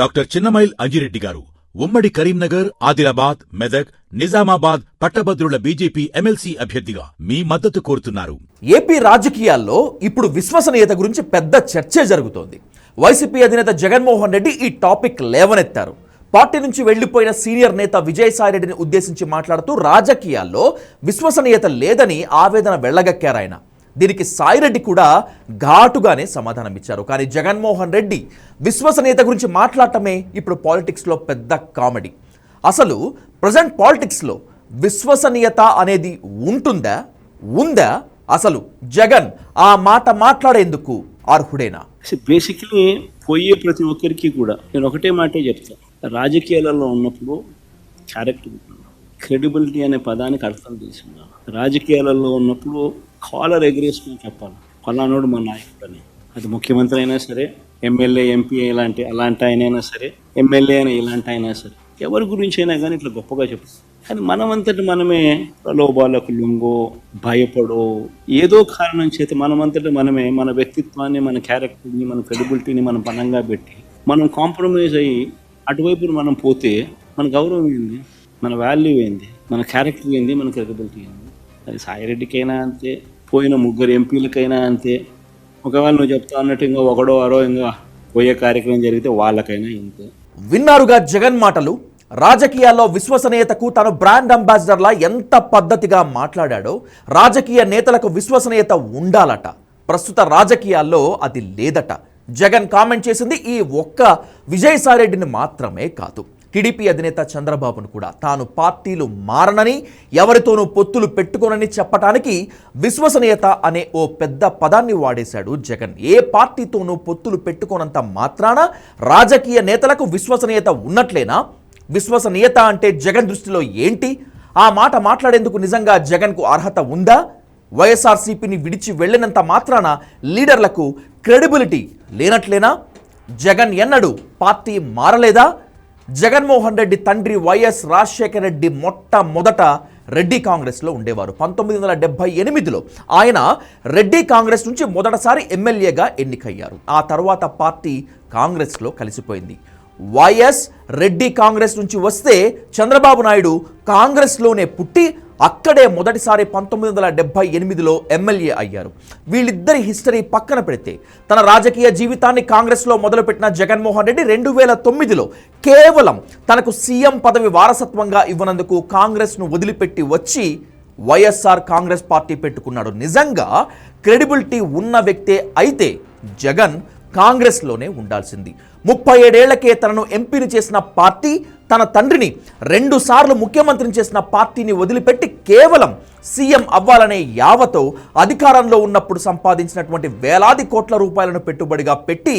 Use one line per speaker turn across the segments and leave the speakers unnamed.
Doctor Chinnamail Anji Reddy గారు ఉమ్మడి కరీంనగర్ ఆదిలాబాద్ మెదక్ నిజామాబాద్ పట్టభద్రుల బీజేపీ ఎమ్మెల్సీ అభ్యర్థిగా మీ మద్దతు కోరుతున్నారు.
ఏపీ రాజకీయాల్లో ఇప్పుడు విశ్వసనీయత గురించి పెద్ద చర్చే జరుగుతోంది. వైసీపీ అధినేత జగన్మోహన్ రెడ్డి ఈ టాపిక్ లేవనెత్తారు. పార్టీ నుంచి వెళ్ళిపోయిన సీనియర్ నేత విజయసాయిరెడ్డిని ఉద్దేశించి మాట్లాడుతూ రాజకీయాల్లో విశ్వసనీయత లేదని ఆవేదన వెళ్ళగక్కారాయన. దీనికి సాయిరెడ్డి కూడా ఘాటుగానే సమాధానం ఇచ్చారు. కానీ జగన్మోహన్ రెడ్డి విశ్వసనీయత గురించి మాట్లాడటమే ఇప్పుడు పాలిటిక్స్లో పెద్ద కామెడీ. అసలు ప్రజెంట్ పాలిటిక్స్లో విశ్వసనీయత అనేది ఉంటుందా? ఉందా? అసలు జగన్ ఆ మాట మాట్లాడేందుకు అర్హుడేనా?
బేసిక్లీ పోయే ప్రతి ఒక్కరికి కూడా నేను ఒకటే మాటే చెప్తాను రాజకీయాలలో ఉన్నప్పుడు క్యారెక్టర్ క్రెడిబిలిటీ అనే పదానికి అర్థం తెలిసిందా. రాజకీయాలలో ఉన్నప్పుడు కాలర్ ఎగరేసుకుని చెప్పాలి. పలానోడు మా నాయకుడు అని అది ముఖ్యమంత్రి అయినా సరే ఎమ్మెల్యే ఎంపీ ఇలాంటి అలాంటి అయినా సరే ఎమ్మెల్యే అయినా ఇలాంటి అయినా సరే ఎవరి గురించి అయినా కానీ ఇట్లా గొప్పగా చెప్తాం కానీ మనమంతటి మనమే ప్రలోభాలకు లొంగో భయపడో ఏదో కారణం చేత మనమంతటి మనమే మన వ్యక్తిత్వాన్ని మన క్యారెక్టర్ని మన క్రెడిబిలిటీని మనం పనంగా పెట్టి మనం కాంప్రమైజ్ అయ్యి అటువైపు మనం పోతే మన గౌరవం ఏంది? మన వాల్యూ ఏంది? మన క్యారెక్టర్ ఏంది? మన క్రెడిబిలిటీ ఏంది? అది సాయిరెడ్డికైనా అంతే పోయిన ముగ్గురు ఎంపీలకైనా అంతే. ఒకవేళ నువ్వు చెప్తా అన్నట్టు ఇంకో ఒకడో అరో ఇంకా పోయే కార్యక్రమం జరిగితే వాళ్ళకైనా ఇంతే.
విన్నారుగా జగన్ మాటలు? రాజకీయాల్లో విశ్వసనీయతకు తను బ్రాండ్ అంబాసిడర్లా ఎంత పద్ధతిగా మాట్లాడాడో రాజకీయ నేతలకు విశ్వసనీయత ఉండాలట. ప్రస్తుత రాజకీయాల్లో అది లేదట. జగన్ కామెంట్ చేసింది ఈ ఒక్క విజయసాయిరెడ్డిని మాత్రమే కాదు. టీడీపీ అధినేత చంద్రబాబును కూడా తాను పార్టీలు మారనని ఎవరితోనూ పొత్తులు పెట్టుకోనని చెప్పటానికి విశ్వసనీయత అనే ఓ పెద్ద పదాన్ని వాడేశాడు జగన్. ఏ పార్టీతోనూ పొత్తులు పెట్టుకోనంత మాత్రాన రాజకీయ నేతలకు విశ్వసనీయత ఉన్నట్లేనా? విశ్వసనీయత అంటే జగన్ దృష్టిలో ఏంటి? ఆ మాట మాట్లాడేందుకు నిజంగా జగన్కు అర్హత ఉందా? వైఎస్ఆర్సీపీని విడిచి వెళ్ళినంత మాత్రాన లీడర్లకు క్రెడిబిలిటీ లేనట్లేనా? జగన్ ఎన్నడూ పార్టీ మారలేదా? జగన్మోహన్ రెడ్డి తండ్రి వైఎస్ రాజశేఖర రెడ్డి మొట్టమొదట రెడ్డి కాంగ్రెస్లో ఉండేవారు. పంతొమ్మిది వందల డెబ్బై ఎనిమిదిలో ఆయన రెడ్డి కాంగ్రెస్ నుంచి మొదటిసారి ఎమ్మెల్యేగా ఎన్నికయ్యారు. ఆ తర్వాత పార్టీ కాంగ్రెస్లో కలిసిపోయింది. వైఎస్ రెడ్డి కాంగ్రెస్ నుంచి వస్తే చంద్రబాబు నాయుడు కాంగ్రెస్లోనే పుట్టి అక్కడే మొదటిసారి పంతొమ్మిది వందల డెబ్బై ఎనిమిదిలో ఎమ్మెల్యే అయ్యారు. వీళ్ళిద్దరి హిస్టరీ పక్కన పెడితే తన రాజకీయ జీవితాన్ని కాంగ్రెస్లో మొదలుపెట్టిన జగన్మోహన్ రెడ్డి రెండు వేల తొమ్మిదిలో కేవలం తనకు సీఎం పదవి వారసత్వంగా ఇవ్వనందుకు కాంగ్రెస్ను వదిలిపెట్టి వచ్చి వైఎస్ఆర్ కాంగ్రెస్ పార్టీ పెట్టుకున్నాడు. నిజంగా క్రెడిబిలిటీ ఉన్న వ్యక్తే అయితే జగన్ కాంగ్రెస్లోనే ఉండాల్సింది. ముప్పై ఏడేళ్ళకే తనను ఎంపీని చేసిన పార్టీ తన తండ్రిని రెండు సార్లు ముఖ్యమంత్రిని చేసిన పార్టీని వదిలిపెట్టి కేవలం సీఎం అవ్వాలనే యావతో అధికారంలో ఉన్నప్పుడు సంపాదించినటువంటి వేలాది కోట్ల రూపాయలను పెట్టుబడిగా పెట్టి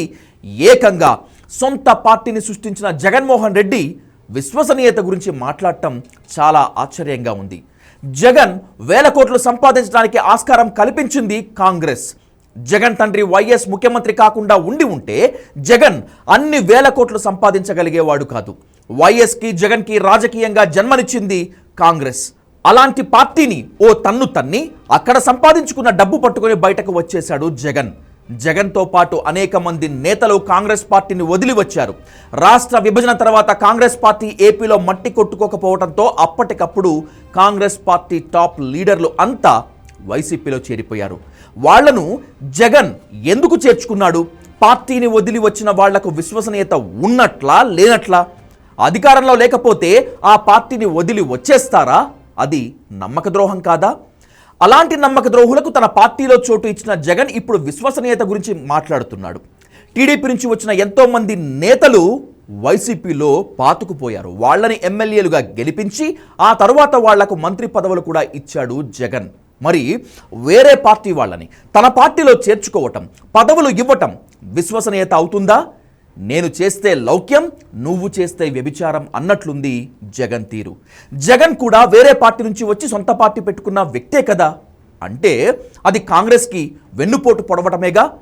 ఏకంగా సొంత పార్టీని సృష్టించిన జగన్మోహన్ రెడ్డి విశ్వసనీయత గురించి మాట్లాడటం చాలా ఆశ్చర్యంగా ఉంది. జగన్ వేల కోట్లు సంపాదించడానికి ఆస్కారం కల్పించింది కాంగ్రెస్. జగన్ తండ్రి వైఎస్ ముఖ్యమంత్రి కాకుండా ఉండి ఉంటే జగన్ అన్ని వేల కోట్లు సంపాదించగలిగేవాడు కాదు. వైఎస్కి జగన్కి రాజకీయంగా జన్మనిచ్చింది కాంగ్రెస్. అలాంటి పార్టీని ఓ తన్ను తన్ని అక్కడ సంపాదించుకున్న డబ్బు పట్టుకొని బయటకు వచ్చేశాడు జగన్. జగన్తో పాటు అనేక మంది నేతలు కాంగ్రెస్ పార్టీని వదిలి వచ్చారు. రాష్ట్ర విభజన తర్వాత కాంగ్రెస్ పార్టీ ఏపీలో మట్టి కొట్టుకోకపోవడంతో అప్పటికప్పుడు కాంగ్రెస్ పార్టీ టాప్ లీడర్లు అంతా వైసీపీలో చేరిపోయారు. వాళ్ళను జగన్ ఎందుకు చేర్చుకున్నాడు? పార్టీని వదిలి వచ్చిన వాళ్ళకు విశ్వసనీయత ఉన్నట్లా లేనట్లా? అధికారంలో లేకపోతే ఆ పార్టీని వదిలి వచ్చేస్తారా? అది నమ్మక ద్రోహం కాదా? అలాంటి నమ్మక ద్రోహులకు తన పార్టీలో చోటు ఇచ్చిన జగన్ ఇప్పుడు విశ్వసనీయత గురించి మాట్లాడుతున్నాడు. టీడీపీ నుంచి వచ్చిన ఎంతోమంది నేతలు వైసీపీలో పాతుకుపోయారు. వాళ్ళని ఎమ్మెల్యేలుగా గెలిపించి ఆ తర్వాత వాళ్ళకు మంత్రి పదవులు కూడా ఇచ్చాడు జగన్. మరి వేరే పార్టీ వాళ్ళని తన పార్టీలో చేర్చుకోవటం పదవులు ఇవ్వటం విశ్వసనీయత అవుతుందా? నేను చేస్తే లౌక్యం నువ్వు చేస్తే వ్యభిచారం అన్నట్లుంది జగన్ తీరు. జగన్ కూడా వేరే పార్టీ నుంచి వచ్చి సొంత పార్టీ పెట్టుకున్న వ్యక్తే కదా. అంటే అది కాంగ్రెస్కి వెన్నుపోటు పొడవటమేగా?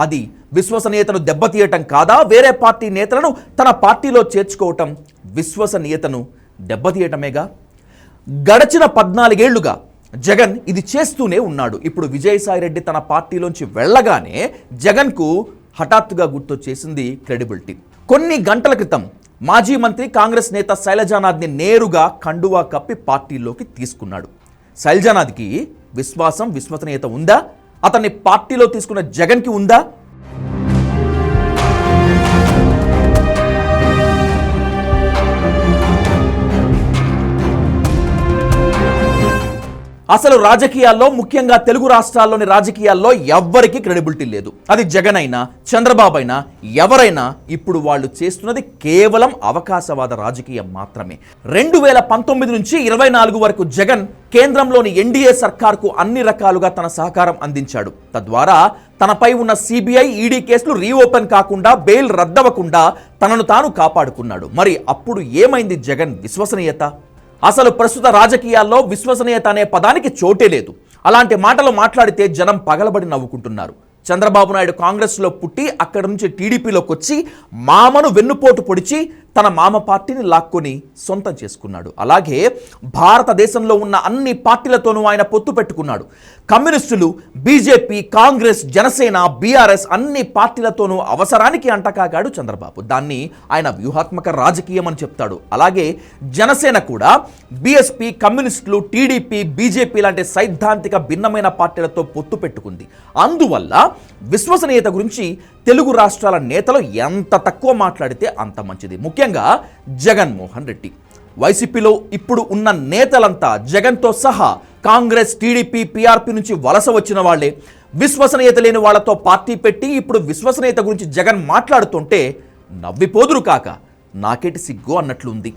అది విశ్వసనీయతను దెబ్బతీయటం కాదా? వేరే పార్టీ నేతలను తన పార్టీలో చేర్చుకోవటం విశ్వసనీయతను దెబ్బతీయటమేగా? గడచిన పద్నాలుగేళ్ళుగా జగన్ ఇది చేస్తూనే ఉన్నాడు. ఇప్పుడు విజయసాయిరెడ్డి తన పార్టీలోంచి వెళ్ళగానే జగన్కు హఠాత్తుగా గుర్తొచ్చేసింది క్రెడిబిలిటీ. కొన్ని గంటల క్రితం మాజీ మంత్రి కాంగ్రెస్ నేత శైలజానాథ్ని నేరుగా కండువా కప్పి పార్టీలోకి తీసుకున్నాడు. శైలజానాథ్కి విశ్వాసం విశ్వసనీయత ఉందా? అతన్ని పార్టీలో తీసుకున్న జగన్కి ఉందా? అసలు రాజకీయాల్లో ముఖ్యంగా తెలుగు రాష్ట్రాల్లోని రాజకీయాల్లో ఎవ్వరికీ క్రెడిబిలిటీ లేదు. అది జగన్ అయినా చంద్రబాబు అయినా ఎవరైనా ఇప్పుడు వాళ్ళు చేస్తున్నది కేవలం అవకాశవాద రాజకీయం మాత్రమే. రెండు వేల పంతొమ్మిది నుంచి ఇరవై నాలుగు వరకు జగన్ కేంద్రంలోని ఎన్డీఏ సర్కార్కు అన్ని రకాలుగా తన సహకారం అందించాడు. తద్వారా తనపై ఉన్న సిబిఐ ఈడీ కేసులు రీఓపెన్ కాకుండా బెయిల్ రద్దవకుండా తనను తాను కాపాడుకున్నాడు. మరి అప్పుడు ఏమైంది జగన్ విశ్వసనీయత? అసలు ప్రస్తుత రాజకీయాల్లో విశ్వసనీయత అనే పదానికి చోటే లేదు. అలాంటి మాటలు మాట్లాడితే జనం పగలబడి నవ్వుకుంటున్నారు. చంద్రబాబు నాయుడు కాంగ్రెస్లో పుట్టి అక్కడి నుంచి టీడీపీలోకి వచ్చి మామను వెన్నుపోటు పొడిచి తన మామ పార్టీని లాక్కొని సొంతం చేసుకున్నాడు. అలాగే భారతదేశంలో ఉన్న అన్ని పార్టీలతోనూ ఆయన పొత్తు పెట్టుకున్నాడు. కమ్యూనిస్టులు బీజేపీ కాంగ్రెస్ జనసేన బీఆర్ఎస్ అన్ని పార్టీలతోనూ అవసరానికి అంటకాగాడు చంద్రబాబు. దాన్ని ఆయన వ్యూహాత్మక రాజకీయం అని చెప్తాడు. అలాగే జనసేన కూడా బీఎస్పీ కమ్యూనిస్టులు టీడీపీ బీజేపీ లాంటి సైద్ధాంతిక భిన్నమైన పార్టీలతో పొత్తు పెట్టుకుంది. అందువల్ల విశ్వసనీయత గురించి తెలుగు రాష్ట్రాల నేతలు ఎంత తక్కువ మాట్లాడితే అంత మంచిది. ముఖ్యంగా జగన్మోహన్ రెడ్డి. వైసీపీలో ఇప్పుడు ఉన్న నేతలంతా జగన్తో సహా కాంగ్రెస్ టీడీపీ పీఆర్పీ నుంచి వలస వచ్చిన వాళ్ళే. విశ్వసనీయత లేని వాళ్ళతో పార్టీ పెట్టి ఇప్పుడు విశ్వసనీయత గురించి జగన్ మాట్లాడుతుంటే నవ్విపోదురు కాక నాకేటి సిగ్గు అన్నట్లుంది.